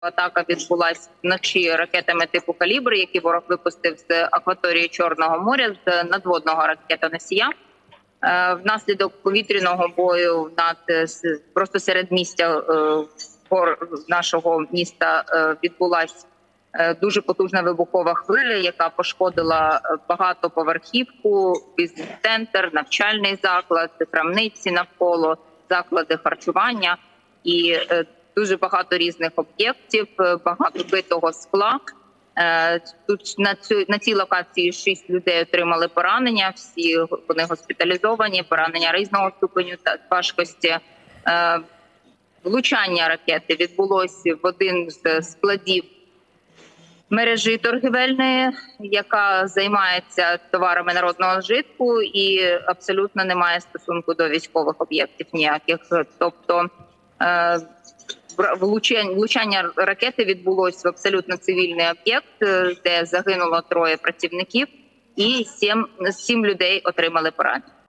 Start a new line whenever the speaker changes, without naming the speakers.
Атака відбулася вночі ракетами типу калібр, які ворог випустив з акваторії Чорного моря з надводного ракетоносія. Е, Внаслідок повітряного бою над е, просто серед місця е, нашого міста відбулася дуже потужна вибухова хвиля, яка пошкодила багатоповерхівку, бізнес-центр, навчальний заклад, крамниці навколо, заклади харчування і дуже багато різних об'єктів, е, багато битого скла. Е, Тут на цю на цій локації шість людей отримали поранення. Всі вони госпіталізовані, поранення різного ступеню та важкості. Е, Влучання ракети відбулося в один з складів мережі торгівельної, яка займається товарами народного вжитку і абсолютно не має стосунку до військових об'єктів ніяких. Тобто влучання, ракети відбулось в абсолютно цивільний об'єкт, е, де загинуло троє працівників, і сім, сім людей отримали поранення.